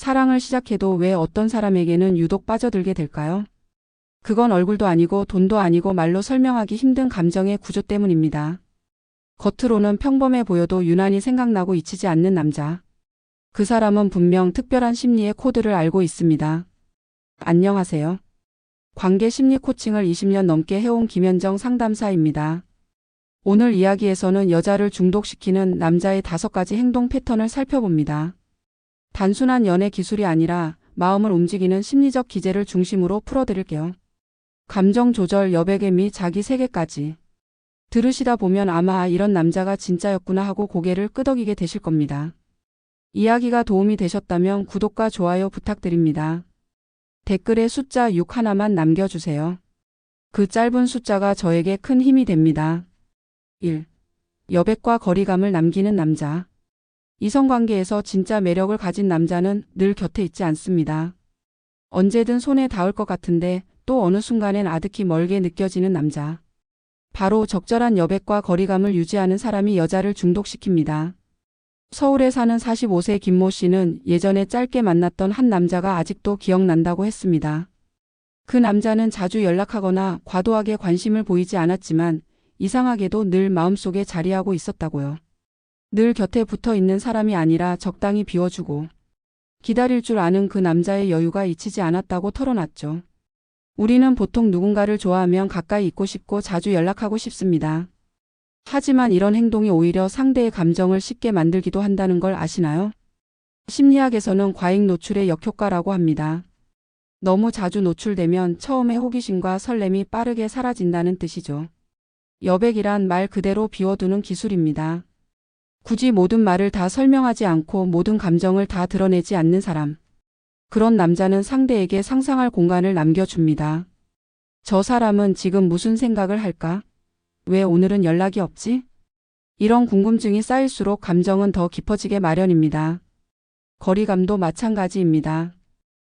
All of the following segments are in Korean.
사랑을 시작해도 왜 어떤 사람에게는 유독 빠져들게 될까요? 그건 얼굴도 아니고 돈도 아니고 말로 설명하기 힘든 감정의 구조 때문입니다. 겉으로는 평범해 보여도 유난히 생각나고 잊히지 않는 남자. 그 사람은 분명 특별한 심리의 코드를 알고 있습니다. 안녕하세요. 관계 심리 코칭을 20년 넘게 해온 김현정 상담사입니다. 오늘 이야기에서는 여자를 중독시키는 남자의 다섯 가지 행동 패턴을 살펴봅니다. 단순한 연애 기술이 아니라 마음을 움직이는 심리적 기제를 중심으로 풀어드릴게요. 감정 조절 여백의 미 자기 세계까지. 들으시다 보면 아마 이런 남자가 진짜였구나 하고 고개를 끄덕이게 되실 겁니다. 이야기가 도움이 되셨다면 구독과 좋아요 부탁드립니다. 댓글에 숫자 6 하나만 남겨주세요. 그 짧은 숫자가 저에게 큰 힘이 됩니다. 1. 여백과 거리감을 남기는 남자. 이성관계에서 진짜 매력을 가진 남자는 늘 곁에 있지 않습니다. 언제든 손에 닿을 것 같은데 또 어느 순간엔 아득히 멀게 느껴지는 남자. 바로 적절한 여백과 거리감을 유지하는 사람이 여자를 중독시킵니다. 서울에 사는 45세 김모 씨는 예전에 짧게 만났던 한 남자가 아직도 기억난다고 했습니다. 그 남자는 자주 연락하거나 과도하게 관심을 보이지 않았지만 이상하게도 늘 마음속에 자리하고 있었다고요. 늘 곁에 붙어 있는 사람이 아니라 적당히 비워주고 기다릴 줄 아는 그 남자의 여유가 잊히지 않았다고 털어놨죠. 우리는 보통 누군가를 좋아하면 가까이 있고 싶고 자주 연락하고 싶습니다. 하지만 이런 행동이 오히려 상대의 감정을 쉽게 만들기도 한다는 걸 아시나요? 심리학에서는 과잉 노출의 역효과라고 합니다. 너무 자주 노출되면 처음에 호기심과 설렘이 빠르게 사라진다는 뜻이죠. 여백이란 말 그대로 비워두는 기술입니다. 굳이 모든 말을 다 설명하지 않고 모든 감정을 다 드러내지 않는 사람. 그런 남자는 상대에게 상상할 공간을 남겨줍니다. 저 사람은 지금 무슨 생각을 할까? 왜 오늘은 연락이 없지? 이런 궁금증이 쌓일수록 감정은 더 깊어지게 마련입니다. 거리감도 마찬가지입니다.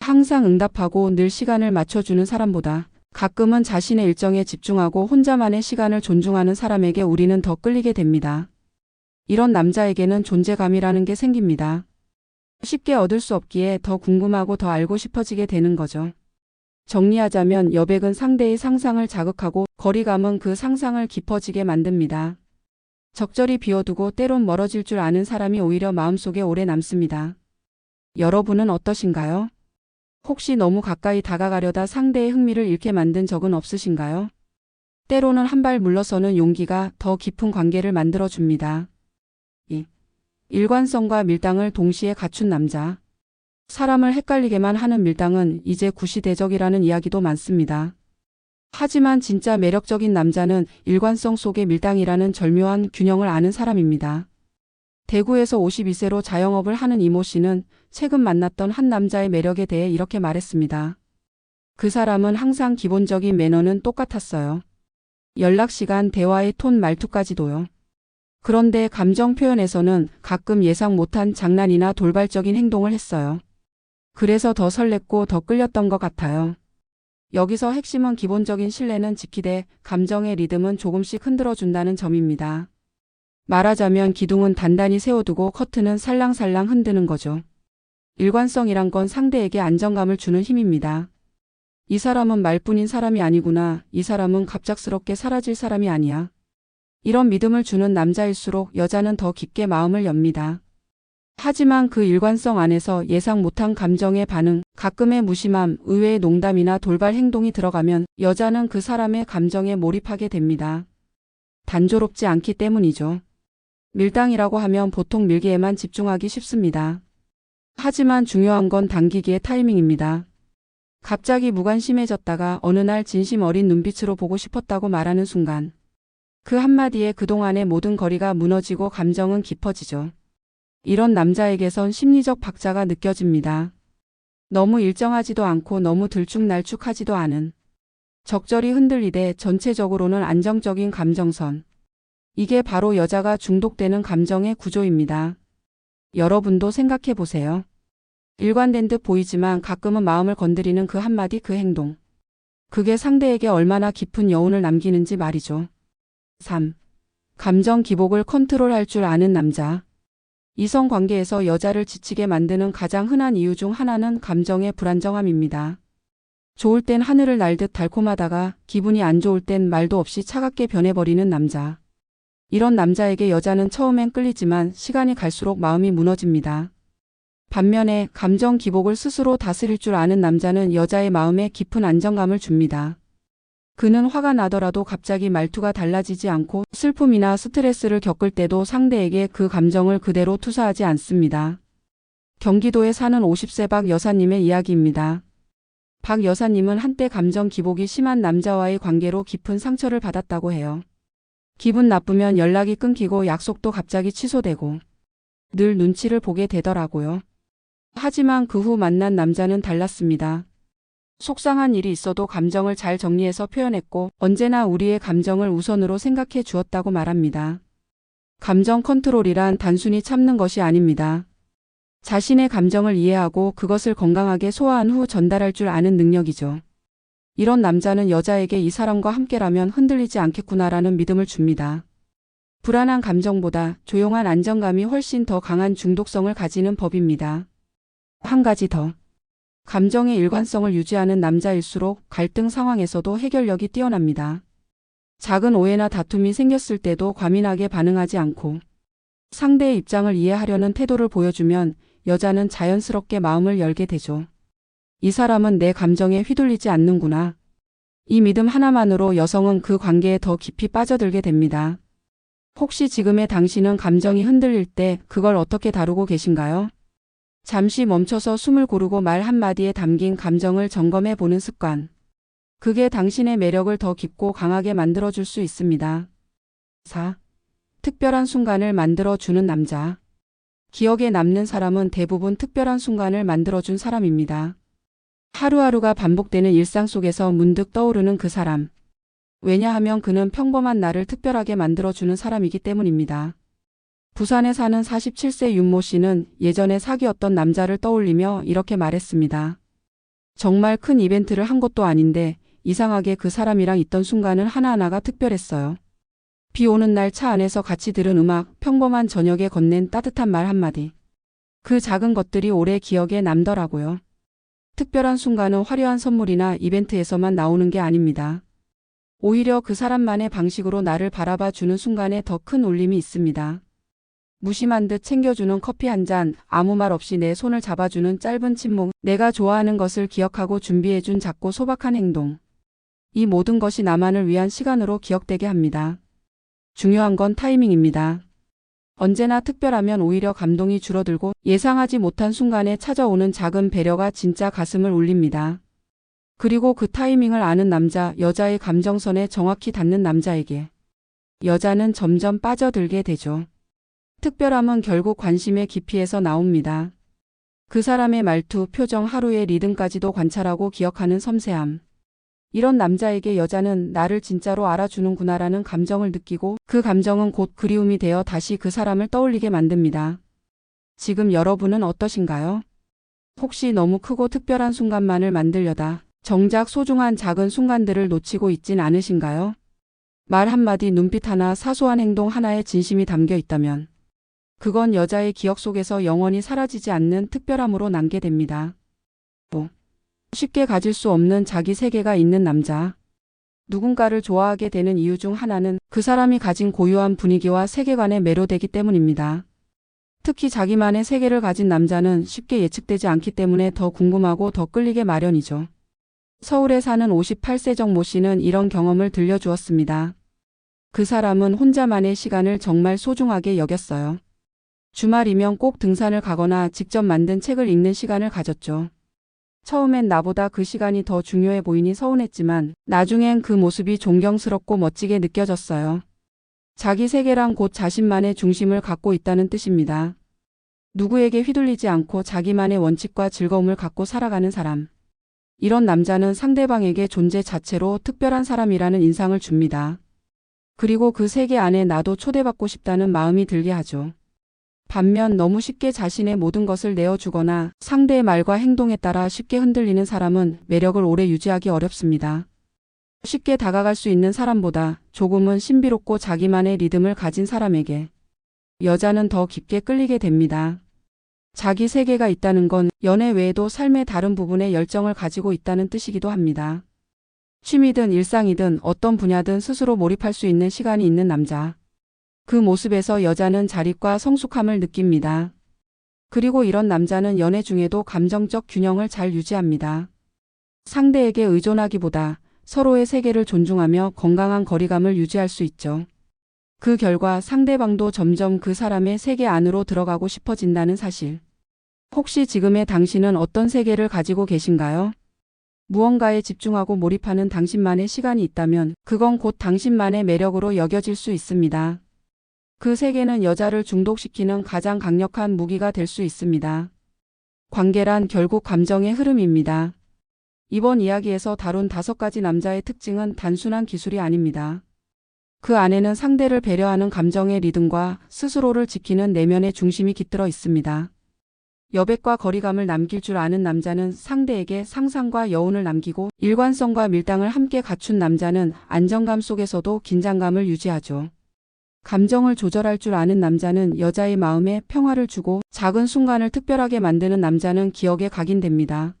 항상 응답하고 늘 시간을 맞춰주는 사람보다 가끔은 자신의 일정에 집중하고 혼자만의 시간을 존중하는 사람에게 우리는 더 끌리게 됩니다. 이런 남자에게는 존재감이라는 게 생깁니다. 쉽게 얻을 수 없기에 더 궁금하고 더 알고 싶어지게 되는 거죠. 정리하자면 여백은 상대의 상상을 자극하고 거리감은 그 상상을 깊어지게 만듭니다. 적절히 비워두고 때론 멀어질 줄 아는 사람이 오히려 마음속에 오래 남습니다. 여러분은 어떠신가요? 혹시 너무 가까이 다가가려다 상대의 흥미를 잃게 만든 적은 없으신가요? 때로는 한 발 물러서는 용기가 더 깊은 관계를 만들어줍니다. 2. 일관성과 밀당을 동시에 갖춘 남자. 사람을 헷갈리게만 하는 밀당은 이제 구시대적이라는 이야기도 많습니다. 하지만 진짜 매력적인 남자는 일관성 속의 밀당이라는 절묘한 균형을 아는 사람입니다. 대구에서 52세로 자영업을 하는 이모 씨는 최근 만났던 한 남자의 매력에 대해 이렇게 말했습니다. 그 사람은 항상 기본적인 매너는 똑같았어요. 연락 시간, 대화의 톤, 말투까지도요. 그런데 감정 표현에서는 가끔 예상 못한 장난이나 돌발적인 행동을 했어요. 그래서 더 설렜고 더 끌렸던 것 같아요. 여기서 핵심은 기본적인 신뢰는 지키되 감정의 리듬은 조금씩 흔들어준다는 점입니다. 말하자면 기둥은 단단히 세워두고 커튼은 살랑살랑 흔드는 거죠. 일관성이란 건 상대에게 안정감을 주는 힘입니다. 이 사람은 말뿐인 사람이 아니구나. 이 사람은 갑작스럽게 사라질 사람이 아니야. 이런 믿음을 주는 남자일수록 여자는 더 깊게 마음을 엽니다. 하지만 그 일관성 안에서 예상 못한 감정의 반응, 가끔의 무심함, 의외의 농담이나 돌발 행동이 들어가면 여자는 그 사람의 감정에 몰입하게 됩니다. 단조롭지 않기 때문이죠. 밀당이라고 하면 보통 밀기에만 집중하기 쉽습니다. 하지만 중요한 건 당기기의 타이밍입니다. 갑자기 무관심해졌다가 어느 날 진심 어린 눈빛으로 보고 싶었다고 말하는 순간 그 한마디에 그동안의 모든 거리가 무너지고 감정은 깊어지죠. 이런 남자에게선 심리적 박자가 느껴집니다. 너무 일정하지도 않고 너무 들쭉날쭉하지도 않은 적절히 흔들리되 전체적으로는 안정적인 감정선. 이게 바로 여자가 중독되는 감정의 구조입니다. 여러분도 생각해 보세요. 일관된 듯 보이지만 가끔은 마음을 건드리는 그 한마디 그 행동. 그게 상대에게 얼마나 깊은 여운을 남기는지 말이죠. 3. 감정 기복을 컨트롤할 줄 아는 남자. 이성 관계에서 여자를 지치게 만드는 가장 흔한 이유 중 하나는 감정의 불안정함입니다. 좋을 땐 하늘을 날듯 달콤하다가 기분이 안 좋을 땐 말도 없이 차갑게 변해버리는 남자. 이런 남자에게 여자는 처음엔 끌리지만 시간이 갈수록 마음이 무너집니다. 반면에 감정 기복을 스스로 다스릴 줄 아는 남자는 여자의 마음에 깊은 안정감을 줍니다. 그는 화가 나더라도 갑자기 말투가 달라지지 않고 슬픔이나 스트레스를 겪을 때도 상대에게 그 감정을 그대로 투사하지 않습니다. 경기도에 사는 50세 박 여사님의 이야기입니다. 박 여사님은 한때 감정 기복이 심한 남자와의 관계로 깊은 상처를 받았다고 해요. 기분 나쁘면 연락이 끊기고 약속도 갑자기 취소되고 늘 눈치를 보게 되더라고요. 하지만 그 후 만난 남자는 달랐습니다. 속상한 일이 있어도 감정을 잘 정리해서 표현했고 언제나 우리의 감정을 우선으로 생각해 주었다고 말합니다. 감정 컨트롤이란 단순히 참는 것이 아닙니다. 자신의 감정을 이해하고 그것을 건강하게 소화한 후 전달할 줄 아는 능력이죠. 이런 남자는 여자에게 이 사람과 함께라면 흔들리지 않겠구나라는 믿음을 줍니다. 불안한 감정보다 조용한 안정감이 훨씬 더 강한 중독성을 가지는 법입니다. 한 가지 더. 감정의 일관성을 유지하는 남자일수록 갈등 상황에서도 해결력이 뛰어납니다. 작은 오해나 다툼이 생겼을 때도 과민하게 반응하지 않고 상대의 입장을 이해하려는 태도를 보여주면 여자는 자연스럽게 마음을 열게 되죠. 이 사람은 내 감정에 휘둘리지 않는구나. 이 믿음 하나만으로 여성은 그 관계에 더 깊이 빠져들게 됩니다. 혹시 지금의 당신은 감정이 흔들릴 때 그걸 어떻게 다루고 계신가요? 잠시 멈춰서 숨을 고르고 말 한마디에 담긴 감정을 점검해 보는 습관. 그게 당신의 매력을 더 깊고 강하게 만들어줄 수 있습니다. 4. 특별한 순간을 만들어주는 남자. 기억에 남는 사람은 대부분 특별한 순간을 만들어준 사람입니다. 하루하루가 반복되는 일상 속에서 문득 떠오르는 그 사람. 왜냐하면 그는 평범한 나를 특별하게 만들어주는 사람이기 때문입니다. 부산에 사는 47세 윤모 씨는 예전에 사귀었던 남자를 떠올리며 이렇게 말했습니다. 정말 큰 이벤트를 한 것도 아닌데 이상하게 그 사람이랑 있던 순간은 하나하나가 특별했어요. 비 오는 날 차 안에서 같이 들은 음악, 평범한 저녁에 건넨 따뜻한 말 한마디. 그 작은 것들이 오래 기억에 남더라고요. 특별한 순간은 화려한 선물이나 이벤트에서만 나오는 게 아닙니다. 오히려 그 사람만의 방식으로 나를 바라봐 주는 순간에 더 큰 울림이 있습니다. 무심한 듯 챙겨주는 커피 한 잔, 아무 말 없이 내 손을 잡아주는 짧은 침묵, 내가 좋아하는 것을 기억하고 준비해준 작고 소박한 행동. 이 모든 것이 나만을 위한 시간으로 기억되게 합니다. 중요한 건 타이밍입니다. 언제나 특별하면 오히려 감동이 줄어들고 예상하지 못한 순간에 찾아오는 작은 배려가 진짜 가슴을 울립니다. 그리고 그 타이밍을 아는 남자, 여자의 감정선에 정확히 닿는 남자에게 여자는 점점 빠져들게 되죠. 특별함은 결국 관심의 깊이에서 나옵니다. 그 사람의 말투, 표정, 하루의 리듬까지도 관찰하고 기억하는 섬세함. 이런 남자에게 여자는 나를 진짜로 알아주는구나라는 감정을 느끼고 그 감정은 곧 그리움이 되어 다시 그 사람을 떠올리게 만듭니다. 지금 여러분은 어떠신가요? 혹시 너무 크고 특별한 순간만을 만들려다 정작 소중한 작은 순간들을 놓치고 있진 않으신가요? 말 한마디 눈빛 하나 사소한 행동 하나에 진심이 담겨 있다면 그건 여자의 기억 속에서 영원히 사라지지 않는 특별함으로 남게 됩니다. 5. 쉽게 가질 수 없는 자기 세계가 있는 남자. 누군가를 좋아하게 되는 이유 중 하나는 그 사람이 가진 고유한 분위기와 세계관에 매료되기 때문입니다. 특히 자기만의 세계를 가진 남자는 쉽게 예측되지 않기 때문에 더 궁금하고 더 끌리게 마련이죠. 서울에 사는 58세 정모 씨는 이런 경험을 들려주었습니다. 그 사람은 혼자만의 시간을 정말 소중하게 여겼어요. 주말이면 꼭 등산을 가거나 직접 만든 책을 읽는 시간을 가졌죠. 처음엔 나보다 그 시간이 더 중요해 보이니 서운했지만 나중엔 그 모습이 존경스럽고 멋지게 느껴졌어요. 자기 세계란 곧 자신만의 중심을 갖고 있다는 뜻입니다. 누구에게 휘둘리지 않고 자기만의 원칙과 즐거움을 갖고 살아가는 사람. 이런 남자는 상대방에게 존재 자체로 특별한 사람이라는 인상을 줍니다. 그리고 그 세계 안에 나도 초대받고 싶다는 마음이 들게 하죠. 반면 너무 쉽게 자신의 모든 것을 내어주거나 상대의 말과 행동에 따라 쉽게 흔들리는 사람은 매력을 오래 유지하기 어렵습니다. 쉽게 다가갈 수 있는 사람보다 조금은 신비롭고 자기만의 리듬을 가진 사람에게 여자는 더 깊게 끌리게 됩니다. 자기 세계가 있다는 건 연애 외에도 삶의 다른 부분에 열정을 가지고 있다는 뜻이기도 합니다. 취미든 일상이든 어떤 분야든 스스로 몰입할 수 있는 시간이 있는 남자. 그 모습에서 여자는 자립과 성숙함을 느낍니다. 그리고 이런 남자는 연애 중에도 감정적 균형을 잘 유지합니다. 상대에게 의존하기보다 서로의 세계를 존중하며 건강한 거리감을 유지할 수 있죠. 그 결과 상대방도 점점 그 사람의 세계 안으로 들어가고 싶어진다는 사실. 혹시 지금의 당신은 어떤 세계를 가지고 계신가요? 무언가에 집중하고 몰입하는 당신만의 시간이 있다면 그건 곧 당신만의 매력으로 여겨질 수 있습니다. 그 세계는 여자를 중독시키는 가장 강력한 무기가 될 수 있습니다. 관계란 결국 감정의 흐름입니다. 이번 이야기에서 다룬 다섯 가지 남자의 특징은 단순한 기술이 아닙니다. 그 안에는 상대를 배려하는 감정의 리듬과 스스로를 지키는 내면의 중심이 깃들어 있습니다. 여백과 거리감을 남길 줄 아는 남자는 상대에게 상상과 여운을 남기고 일관성과 밀당을 함께 갖춘 남자는 안정감 속에서도 긴장감을 유지하죠. 감정을 조절할 줄 아는 남자는 여자의 마음에 평화를 주고 작은 순간을 특별하게 만드는 남자는 기억에 각인됩니다.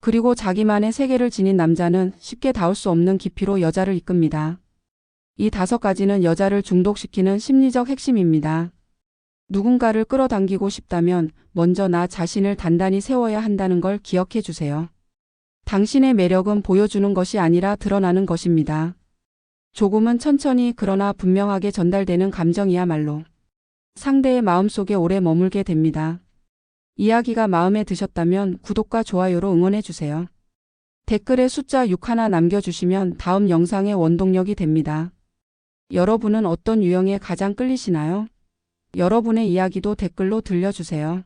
그리고 자기만의 세계를 지닌 남자는 쉽게 닿을 수 없는 깊이로 여자를 이끕니다. 이 다섯 가지는 여자를 중독시키는 심리적 핵심입니다. 누군가를 끌어당기고 싶다면 먼저 나 자신을 단단히 세워야 한다는 걸 기억해 주세요. 당신의 매력은 보여주는 것이 아니라 드러나는 것입니다. 조금은 천천히 그러나 분명하게 전달되는 감정이야말로 상대의 마음속에 오래 머물게 됩니다. 이야기가 마음에 드셨다면 구독과 좋아요로 응원해 주세요. 댓글에 숫자 6 하나 남겨주시면 다음 영상의 원동력이 됩니다. 여러분은 어떤 유형에 가장 끌리시나요? 여러분의 이야기도 댓글로 들려주세요.